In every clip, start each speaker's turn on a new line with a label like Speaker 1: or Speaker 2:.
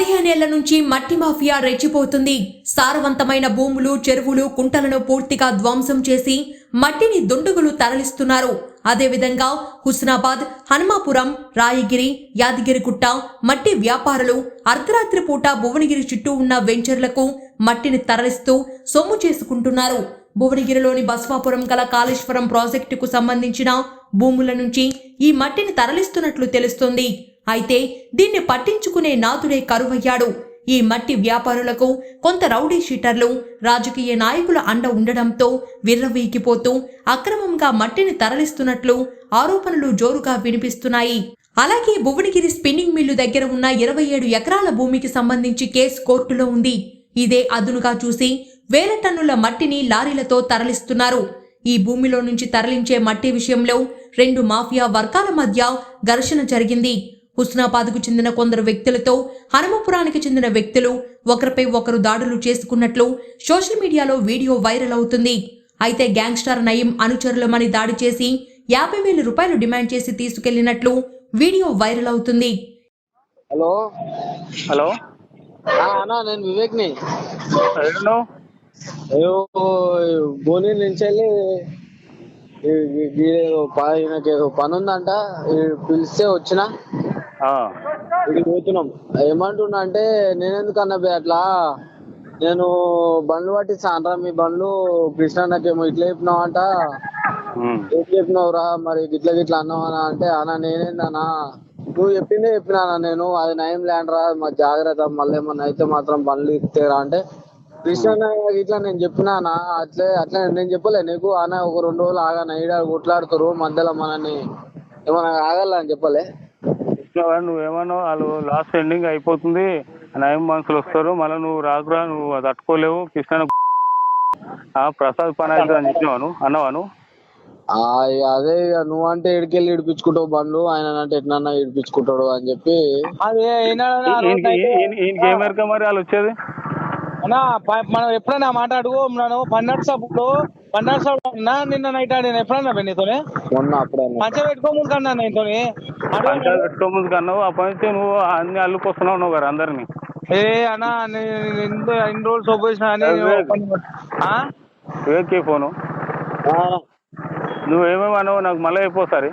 Speaker 1: పదిహేనేళ్ళ నుంచి మట్టి మాఫియా రెచ్చిపోతుంది. సారవంతమైన భూములు చెరువులు కుంటలను పూర్తిగా ధ్వంసం చేసి మట్టిని దుండుగులు తరలిస్తున్నారు. అదేవిధంగా హుస్నాబాద్ హనుమాపురం రాయగిరి యాదగిరిగుట్ట మట్టి వ్యాపారులు అర్ధరాత్రి పూట భువనగిరి చుట్టూ ఉన్న వెంచర్లకు మట్టిని తరలిస్తూ సొమ్ము చేసుకుంటున్నారు. భువనగిరిలోని బస్వాపురం గల కాళేశ్వరం ప్రాజెక్టుకు సంబంధించిన భూముల నుంచి ఈ మట్టిని తరలిస్తున్నట్లు తెలుస్తోంది. అయితే దీన్ని పట్టించుకునే నాథుడే కరువయ్యాడు. ఈ మట్టి వ్యాపారులకు కొంత రౌడీ షీటర్లు రాజకీయ నాయకుల అండ ఉండడంతో విర్రవీగిపోతూ అక్రమంగా మట్టిని తరలిస్తున్నట్లు ఆరోపణలు జోరుగా వినిపిస్తున్నాయి. అలాగే భువనగిరి స్పిన్నింగ్ మిల్లు దగ్గర ఉన్న ఇరవై ఏడు ఎకరాల భూమికి సంబంధించి కేసు కోర్టులో ఉంది. ఇదే అదునుగా చూసి వేల టన్నుల మట్టిని లారీలతో తరలిస్తున్నారు. ఈ భూమిలో నుంచి తరలించే మట్టి విషయంలో రెండు మాఫియా వర్గాల మధ్య ఘర్షణ జరిగింది. హుస్నాబాద్కు చెందిన కొందరు వ్యక్తులతో హనుమపురానికి చెందిన వ్యక్తులు ఒకరిపై ఒకరు దాడులు చేసుకున్నట్లు సోషల్ మీడియాలో వీడియో వైరల్ అవుతుంది. అయితే గ్యాంగ్స్టర్ నయీం అనుచరులమని దాడి చేసి యాభై వేల రూపాయలు డిమాండ్ చేసి తీసుకెళ్ళినట్లు వీడియో వైరల్ అవుతుంది.
Speaker 2: హలో?
Speaker 3: హలో?
Speaker 2: ఆ, అన్నా నేను వివేక్ని. అయ్యో భువనగిరి నుంచి వెళ్ళి ఈయనకేదో పని ఉందంట ఈ పిలిస్తే వచ్చిన. ఇది పోతున్నాం. ఏమంటున్నా అంటే నేనెందుకు అన్నా అట్లా? నేను బండ్లు పట్టిస్తానరా మీ బండ్లు. కృష్ణన్నకేమో ఇట్లా చెప్పినావంట.
Speaker 3: ఉమ్.
Speaker 2: ఏం చెప్పినావురా? మరి గిట్ల గిట్ల అన్నావనా అంటే అన్న నేనేందన్నా నువ్వు చెప్పిందే చెప్పినానా నేను? అది నయం ల్యాండ్ రా మా జాగ్రత్త. మళ్ళీ ఏమన్నా అయితే మాత్రం బండ్లు ఇస్తేరా అంటే కృష్ణ ఇట్లా నేను చెప్పినానా? అట్లే అట్లా నేను చెప్పలే. నీకు అన్న ఒక రెండు రోజులు ఆగాన? ఈడ కొట్లాడుతారు మధ్యలో మనని ఏమన్నా ఆగల అని చెప్పలే?
Speaker 3: ఇచ్చినావా? నువ్వేమన్నావు వాళ్ళు లాస్ట్ ఎండింగ్ అయిపోతుంది నయం మనుషులు వస్తారు మళ్ళీ నువ్వు రాకురా నువ్వు అది తట్టుకోలేవు కృష్ణ ఆ, ప్రసాద్ పని అవుతుంది అని చెప్పినావు నువ్వు అన్నావా నువ్వు
Speaker 2: ఆ, ఇక అదే ఇక నువ్వు అంటే ఇడికెళ్ళి ఇడిపించుకుంటావు బండ్లు ఆయన అంటే ఎట్లన్నా ఇడిపించుకుంటాడు అని చెప్పి
Speaker 4: అదే ఏనాడన్నా ఆ రోజు
Speaker 3: ఈయనకి
Speaker 4: అయితే
Speaker 3: ఈయన- ఈయనకి ఏం ఎరక మరి వాళ్ళు వచ్చేది
Speaker 4: అన్నా మనం ఎప్పుడైనా మాట్లాడుకో నేను పన్నెండు సప్పుడు పన్నెండు సప్పుడు అన్నా నిన్న నైట్ ఆడిన ఎప్పుడన్నా నీతోనే
Speaker 2: మొన్న అప్పుడే
Speaker 4: మంచిగా పెట్టుకోముందు కన్నా నీతోని
Speaker 3: పంచాయతీ పెట్టుకో ముందు కన్నావు అప్పటి నుంచి నువ్వు అన్ని అల్లుకొస్తున్నావు నువ్వు గారు అందరినీ.
Speaker 4: ఏ అన్నా ఇన్ని రోజులు సోపు వేసిన అని ఆ?
Speaker 3: వివేక్కి ఫోను?
Speaker 2: ఆ,
Speaker 3: నువ్వేమేమి అన్నావు నాకు మళ్ళీ అయిపోసారి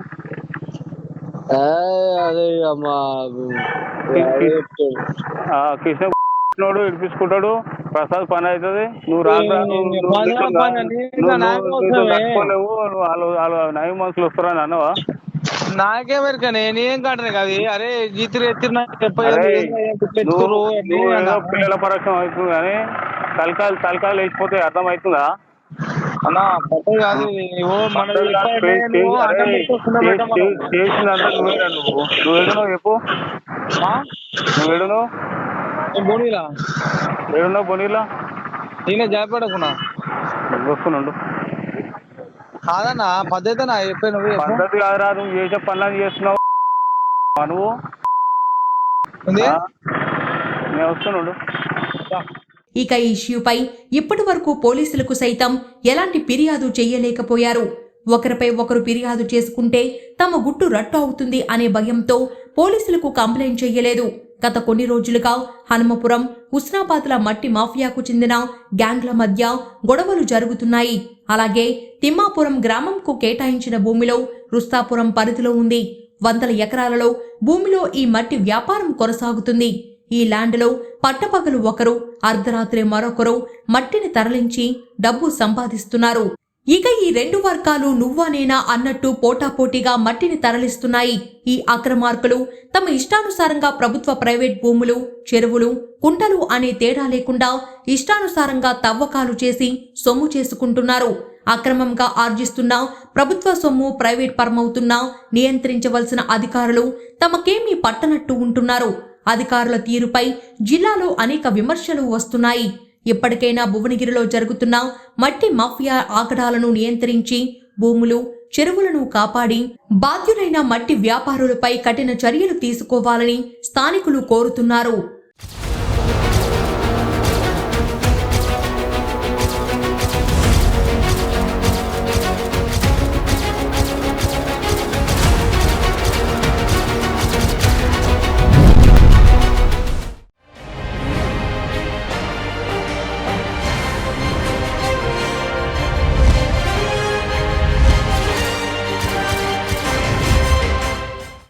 Speaker 2: ఏ, అదే ఇక మా అదే చెప్తాడు.
Speaker 3: ఆ, కృష్ణ నోడు ఇడిపించుకుంటాడు. ప్రసాద్ పని అవుతుంది. నువ్వు. తట్టుకోలేవు. నువ్వు వాళ్ళు వాళ్ళు నయం మనుషులు వస్తారని అన్నావా?
Speaker 4: నాకే మెరకనే నేం కాటనే కాదు. అరే జీతులు ఎత్తిన
Speaker 3: అరే,
Speaker 4: చెప్పేది
Speaker 3: నువ్వు నువ్వు ఏదో పిల్లల పరక్షం అవుతుంది కానీ తలకాలు తలకాలు వేసిపోతే అర్థం అవుతుందా
Speaker 4: అన్నా కాదు. నువ్వు
Speaker 3: చేసిందంతా నువ్వేనా నువ్వు? నువ్వు ఏడున్నావు చెప్పు? నువ్వు
Speaker 4: నేను బోనీలా?
Speaker 3: ఏడున్నావు బొనీలా?
Speaker 4: నేనే జాయపడకున్నా
Speaker 3: వస్తున్నాడు
Speaker 4: కాదన్నా పద్ధతి నా చెప్పే నువ్వు చెప్పు.
Speaker 3: పద్ధతి కాదురా నువ్వు చేసే పనులను చేస్తున్నావు. నువ్వు? నేను వస్తున్నాడు
Speaker 1: ఇక ఈ ఇష్యూపై ఇప్పటి వరకు పోలీసులకు సైతం ఎలాంటి ఫిర్యాదు చేయలేకపోయారు. ఒకరిపై ఒకరు ఫిర్యాదు చేసుకుంటే తమ గుట్టు రట్టు అవుతుంది అనే భయంతో పోలీసులకు కంప్లైంట్ చేయలేదు. గత కొన్ని రోజులుగా హనుమపురం హుస్నాబాద్ల మట్టి మాఫియాకు చెందిన గ్యాంగ్ల మధ్య గొడవలు జరుగుతున్నాయి. అలాగే తిమ్మాపురం గ్రామంకు కేటాయించిన భూమిలో రుస్తాపురం పరిధిలో ఉంది. వందల ఎకరాలలో భూమిలో ఈ మట్టి వ్యాపారం కొనసాగుతుంది. ఈ ల్యాండ్లో పట్టపగలు ఒకరు అర్ధరాత్రి మరొకరు మట్టిని తరలించి డబ్బు సంపాదిస్తున్నారు. ఇక ఈ రెండు వర్గాలు నువ్వా నేనా అన్నట్టు పోటాపోటీగా మట్టిని తరలిస్తున్నాయి. ఈ అక్రమార్కులు తమ ఇష్టానుసారంగా ప్రభుత్వ ప్రైవేట్ భూములు చెరువులు కుంటలు అనే తేడా లేకుండా ఇష్టానుసారంగా తవ్వకాలు చేసి సొమ్ము చేసుకుంటున్నారు. అక్రమంగా ఆర్జిస్తున్న ప్రభుత్వ సొమ్ము ప్రైవేట్ పరమవుతున్నా నియంత్రించవలసిన అధికారులు తమకేమీ పట్టనట్టు ఉంటున్నారు. అధికారుల తీరుపై జిల్లాలో అనేక విమర్శలు వస్తున్నాయి. ఇప్పటికైనా భువనగిరిలో జరుగుతున్న మట్టి మాఫియా ఆగడాలను నియంత్రించి భూములు చెరువులను కాపాడి బాధ్యులైన మట్టి వ్యాపారులపై కఠిన చర్యలు తీసుకోవాలని స్థానికులు కోరుతున్నారు.